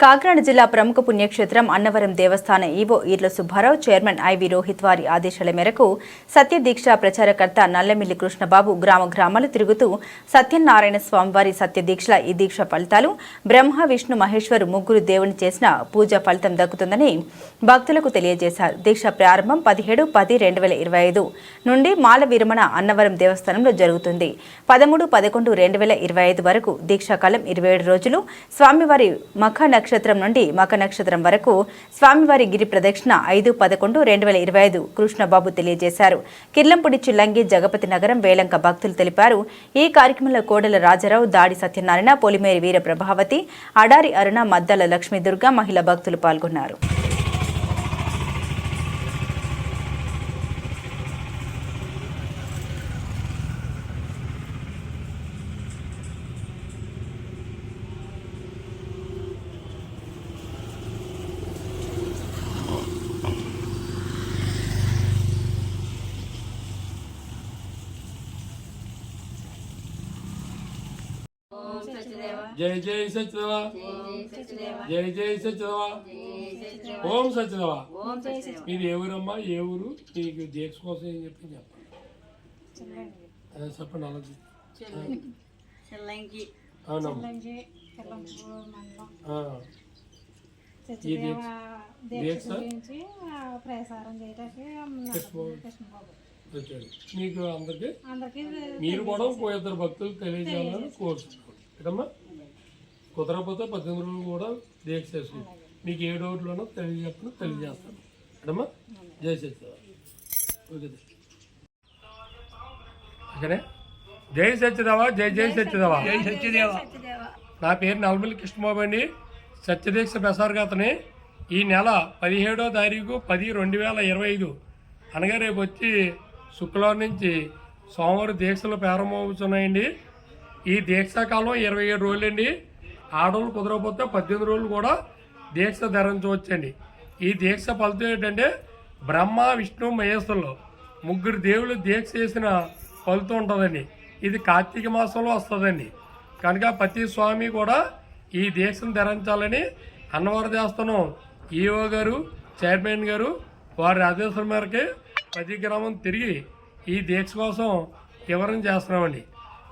కాకినాడ జిల్లా ప్రముఖ పుణ్యక్షేత్రం అన్నవరం దేవస్థాన EO Eerla Subbarao chairman IV Rohit వారి ఆదేశాల మేరకు సత్యదీక్ష ప్రచారకర్త నల్లమిల్లి కృష్ణబాబు గ్రామ గ్రామాలు తిరుగుతూ సత్యనారాయణ స్వామివారి సత్యదీక్షల ఈ దీక్ష ఫలితాలు బ్రహ్మ విష్ణు మహేశ్వరు ముగ్గురు దేవుని చేసిన పూజ ఫలితం దక్కుతుందని భక్తులకు తెలియజేశారు. దీక్ష ప్రారంభం పదిహేడు పది రెండు వేల ఇరవై ఐదు నుండి మాల విరమణ అన్నవరం దేవస్థానంలో జరుగుతుంది. పదమూడు పదకొండు రెండు వేల ఇరవై ఐదు వరకు దీక్షాకాలం ఇరవై ఏడు రోజులు. స్వామివారి మఖ నక్షత్రం నుండి మక నక్షత్రం వరకు స్వామివారి గిరి ప్రదక్షిణ ఐదు పదకొండు రెండు వేల ఇరవై ఐదు కృష్ణబాబు తెలియజేశారు. కిర్లంపూడి చిల్లంగి జగపతి నగరం వేలంక భక్తులు తెలిపారు. ఈ కార్యక్రమంలో కోడెల రాజారావు దాడి సత్యనారాయణ పొలిమేరి వీర ప్రభావతి అడారి అరుణ మద్దల లక్ష్మీ దుర్గా మహిళా భక్తులు పాల్గొన్నారు. జై జై సత్యదేవా. జై జై సత్యదేవా. ఓం సత్యదేవా. మీది ఏ ఊరమ్మా ఏ ఊరు? మీకు దీక్ష కోసం ఏం చెప్పి. చెప్పండి అదే చెప్పండి అలా చెల్లంకి అవునమ్మా. లంజి తెల్లంపూరు మండలం. ఆ, ఈ సత్యదేవ దీక్ష దీక్ష? గురించి ఆ, ప్రసారం చేయడానికి కృష్ణబాబు. కృష్ణబాబు. వచ్చాడు మీకు అందరికి అందరికీ మీరు కూడా ఇద్దరు భక్తులు తెలియజేయాలని కోరుతున్నాను కదమ్మా? కుదరకపోతే పద్దెనిమిది రోజులు కూడా దీక్ష చేసుకుంటాం మీకు ఏ డౌట్లోనో తెలియజెప్పను తెలియజేస్తాను. కదమ్మా? జై సత్యదేవా ఓకే ఓకేనే? జై సత్యదేవా జై జై సత్యదేవా జై సత్యదేవా నా పేరు నల్మల్లి కృష్ణబాబు అండి. సత్యదీక్ష ప్రసారగతని ఈ నెల పదిహేడో తారీఖు పది రెండు వేల ఇరవై ఐదు. అనగా రేపు వచ్చి శుక్రవారం నుంచి సోమవారం దీక్షలు ప్రారంభమవుతున్నాయండి. ఈ దీక్షాకాలం ఇరవై ఏడు రోజులండి. ఆడవాళ్ళు కుదరకపోతే పద్దెనిమిది రోజులు కూడా దీక్ష ధరించవచ్చండి ఈ దీక్ష ఫలితం ఏంటంటే బ్రహ్మ విష్ణు మహేశ్వరులు ముగ్గురు దేవుళ్ళు దీక్ష చేసిన ఫలితం ఉంటుందండి. ఇది కార్తీక మాసంలో వస్తుందండి. కనుక ప్రతి స్వామి కూడా ఈ దీక్షను ధరించాలని అన్నవర దేవస్థానం ఈఓ గారు చైర్మన్ గారు వారి ఆదేశాల మేరకి ప్రతి గ్రామం తిరిగి ఈ దీక్ష కోసం వివరణ చేస్తున్నామండి.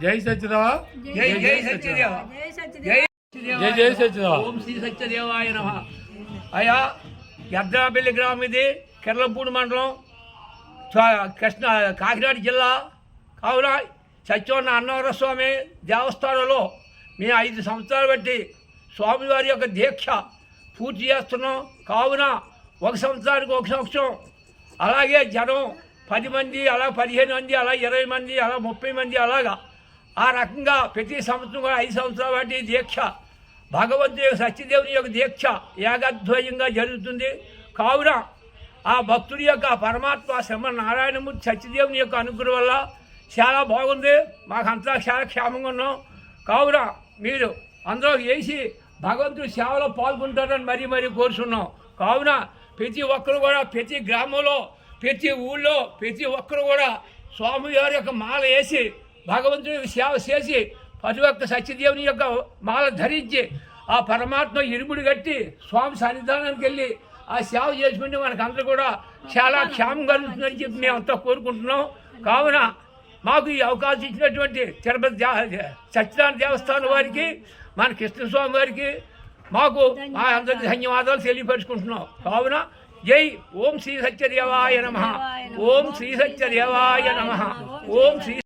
జై సత్యదేవా జై జై సత్యదేవా జై జై సత్యదేవా ఓం శ్రీ సత్యదేవాయ నమ. అయ్యా ఎర్దరాపల్లి గ్రామం ఇది కిర్లంపూడి మండలం చ- కృష్ణ కాకినాడ జిల్లా. కావున సత్యవన్న అన్నవర స్వామి దేవస్థానంలో మేము ఐదు సంవత్సరాలు బట్టి స్వామివారి యొక్క దీక్ష పూర్తి చేస్తున్నాం. కావున ఒక సంవత్సరానికి ఒక సంవత్సరం. అలాగే జనం పది మంది అలా పదిహేను మంది అలా ఇరవై మంది అలా ముప్పై మంది అలాగా ఆ రకంగా ప్రతి సంవత్సరం కూడా ఐదు సంవత్సరాల వాటి దీక్ష. భగవంతుడి యొక్క సత్యదేవుని యొక్క దీక్ష ఏకధ్వయంగా జరుగుతుంది. కావున ఆ భక్తుడి యొక్క పరమాత్మ శ్రమ నారాయణమూర్తి సత్యదేవుని యొక్క అనుగ్రహం వల్ల చాలా బాగుంది. మాకంతా చాలా క్షేమంగా ఉన్నాం. కావున మీరు అందరూ వేసి భగవంతుడి సేవలో పాల్గొంటారని మరీ మరీ కోరుచున్నాం. కావున ప్రతి ఒక్కరు కూడా ప్రతి గ్రామంలో ప్రతి ఊళ్ళో ప్రతి ఒక్కరు కూడా స్వామివారి యొక్క మాల వేసి భగవంతుడికి సేవ చేసి ప్రతి ఒక్క సత్యదేవుని యొక్క మాల ధరించి ఆ పరమాత్మ ఇరుముడి కట్టి స్వామి సన్నిధానానికి వెళ్ళి ఆ సేవ చేసుకుంటే మనకు అందరూ కూడా చాలా క్షేమం కలుగుతుందని చెప్పి మేము అంతా కోరుకుంటున్నాం. కావున మాకు ఈ అవకాశం ఇచ్చినటువంటి తిరుపతి సత్యనారాయణ దేవస్థానం వారికి మన కృష్ణస్వామి వారికి మాకు మా అందరికి ధన్యవాదాలు తెలియపరుచుకుంటున్నాం. కావున జై ఓం శ్రీ సత్యదేవాయ నమ. ఓం శ్రీ సత్యదేవాయ నమ. ఓం శ్రీ